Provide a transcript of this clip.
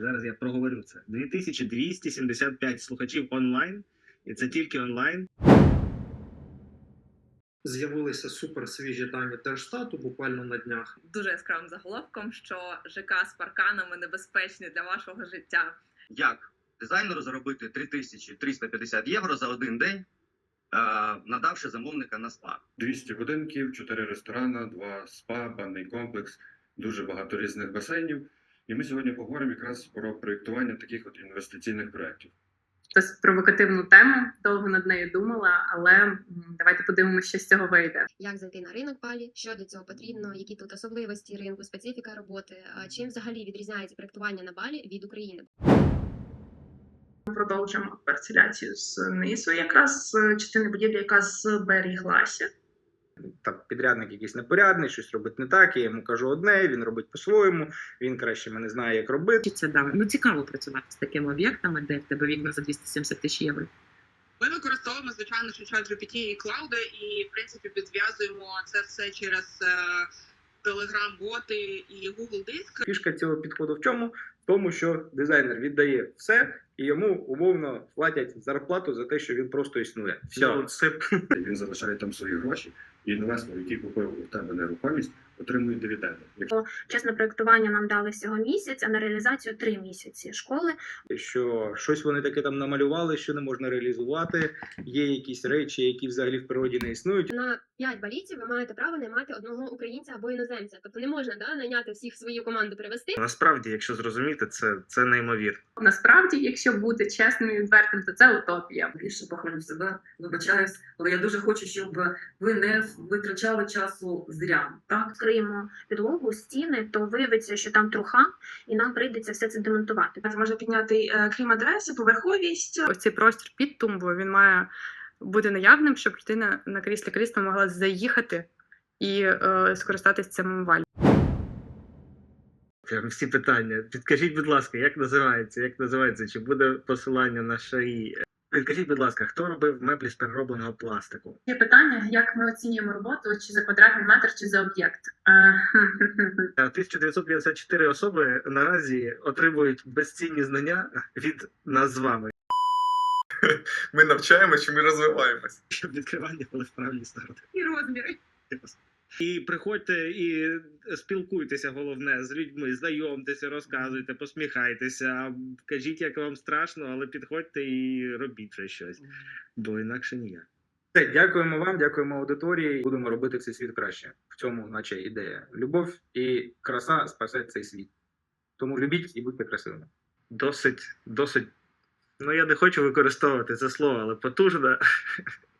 Зараз я проговорю це. 2275 слухачів онлайн, і це тільки онлайн. З'явилися супер свіжі дані Держстату буквально на днях. дуже яскравим заголовком, що ЖК з парканами небезпечні для вашого життя. як дизайнеру заробити 3350 євро за один день, е, надавши замовника на спа. 200 будинків, 4 ресторани, 2 спа, банний комплекс, дуже багато різних басейнів. І ми сьогодні поговоримо якраз про проєктування таких от інвестиційних проєктів. Досить провокативну тему, довго над нею думала, але давайте подивимося, що з цього вийде. як зайти на ринок Балі, що для цього потрібно, які тут особливості ринку, специфіка роботи, чим взагалі відрізняється проектування на Балі від України. Продовжимо парцеляцію знизу, якраз з частини будівлі, яка зберіглася. Там підрядник якийсь непорядний, щось робить не так. Я йому кажу одне, він робить по-своєму. Він краще мене знає, як робити. Це да. Ну цікаво працювати з такими об'єктами, де в тебе вікна за 270 тисяч євро. Ми використовуємо звичайно що ChatGPT і клауди, і в принципі підв'язуємо це все через е, Telegram-боти і Google Диск. Фішка цього підходу в чому? В тому, що дизайнер віддає все, і йому умовно платять зарплату за те, що він просто існує. Все. Ну, це Він залишає там свої гроші, і інвестор, який купив у тебе нерухомість, отримує дивіденди. Якщо Чесно, проєктування нам дали всього місяць, а на реалізацію три місяці школи. що щось вони таке там намалювали, що не можна реалізувати. Є якісь речі, які взагалі в природі не існують. На 5 балійців ви маєте право наймати одного українця або іноземця. Тобто не можна да, найняти всіх в свою команду привести. Насправді, якщо зрозуміти, це, це неймовірно. Насправді, якщо бути чесним і відвертим, то це утопія. більше похвалю себе, вибачаюсь, але я дуже хочу, щоб ви не витрачали часу зря. Так Вкриємо підлогу, стіни, то виявиться, що там труха, і нам прийдеться все це демонтувати. Це може підняти е, крім адреси, поверховість. Ось цей простір під тумбою він має бути наявним, щоб людина на кріслі крісла могла заїхати і е, скористатись цим валь. Прям всі питання. Підкажіть, будь ласка, як називається? Як називається? Чи буде посилання на шаї? Підкажіть, будь ласка, хто робив меблі з переробленого пластику? Є питання, як ми оцінюємо роботу, чи за квадратний метр, чи за об'єкт. Е, Е, 1954 особи наразі отримують безцінні знання від нас з вами. ми навчаємося, чи ми розвиваємось. Щоб відкривання були вправні сторони. І розміри. І приходьте і спілкуйтеся, головне, з людьми, знайомтеся, розказуйте, посміхайтеся, кажіть, як вам страшно, але підходьте і робіть вже щось, бо інакше ніяк. Все, дякуємо вам, дякуємо аудиторії. Будемо робити цей світ краще. В цьому, наче, ідея. Любов і краса спасать цей світ. Тому любіть і будьте красивими. Досить, досить. Ну я не хочу використовувати це слово, але потужна